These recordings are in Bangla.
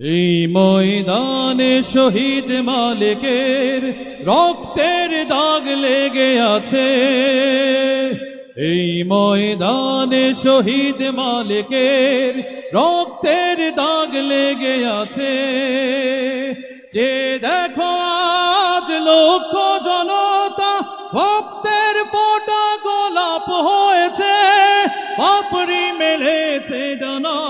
এই ময়দানে শহীদ মালিকের রক্তের দাগ লেগে আছে। এই ময়দানে শহীদ মালিকের রক্তের দাগ লেগে আছে। যে দেখো আজ লক্ষ জনতা ভক্তের পোটা গোলাপ হয়েছে, পাপড়ি মেলেছে ডানা।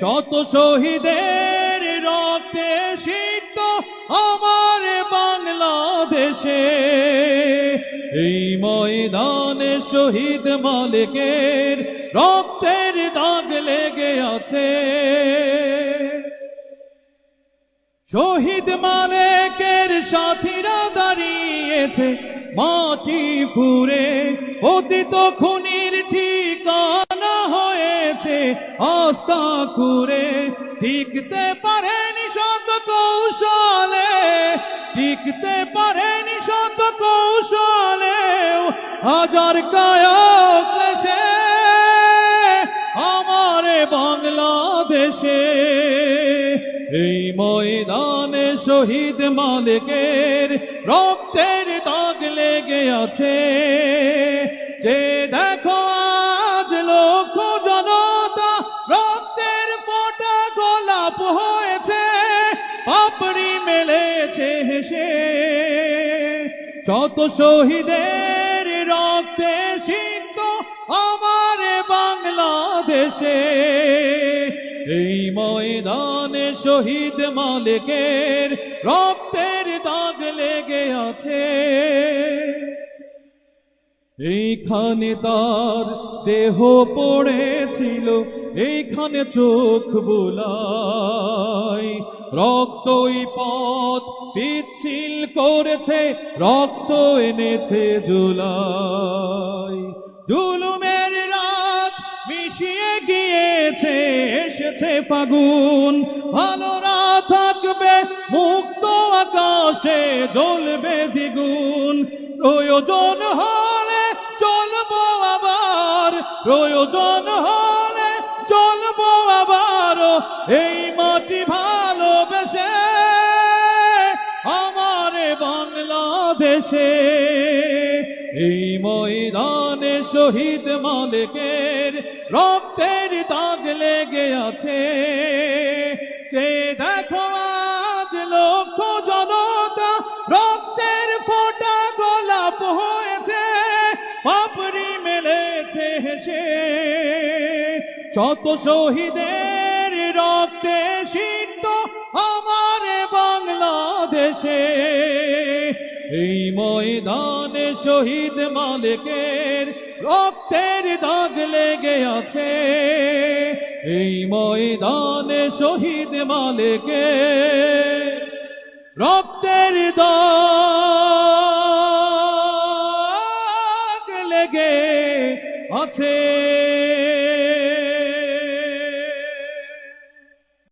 শত শহীদের রক্তে সিক্ত আমার বাংলাদেশে, এই ময়দানে শহীদ মালিকের রক্তের দাগ লেগে আছে। শহীদ মালিকের সাথীরা দাঁড়িয়েছে মাটি ফুরে অতীত খুনির ঠিকানা আস্থা খুরে টিকতে পারেনি শত কৌশলে, টিকতে পারেনি শত কৌশলে হাজার কায়ক দেশে আমার বাংলাদেশে। এই ময়দানে শহীদ মালিকের রক্তের দাগ লেগে আছে। যে পাপড়ি মেলেছে হেসে। শত শহীদের রক্তে সিক্ত আমার বাংলাদেশে, এই ময়দানে শহীদ মালিকের রক্তের দাগ লেগে আছে। এইখানে তার দেহ পড়েছিল, এইখানে চোখ বুলাই রক্তই পথ পিচ্ছিল করেছে, রক্ত এনেছে জুলাই। জুলুমের রাত মিশিয়ে গিয়েছে, এসেছে ফাগুন। ভালোরা থাকবে, মুক্ত আকাশে জ্বলবে দ্বিগুণ। প্রয়োজন হলে চলবো আবার, প্রয়োজন হলে চলবো আবার এই মাটি বাংলাদেশে, এই ময়দানে শহীদ মালিকের রক্তের দাগ লেগে আছে। যে দেখো আজ লক্ষ জনতা রক্তের ফোটা গোলাপ হয়েছে, পাপড়ি মেলেছে হেসে। শত শহীদের রক্তে সিক্ত আমার বাংলাদেশে এই ময়দানে শহীদ মালিকের রক্তের দাগ লেগে আছে। এই ময়দানে শহীদ মালিকের রক্তের দাগ লেগে আছে।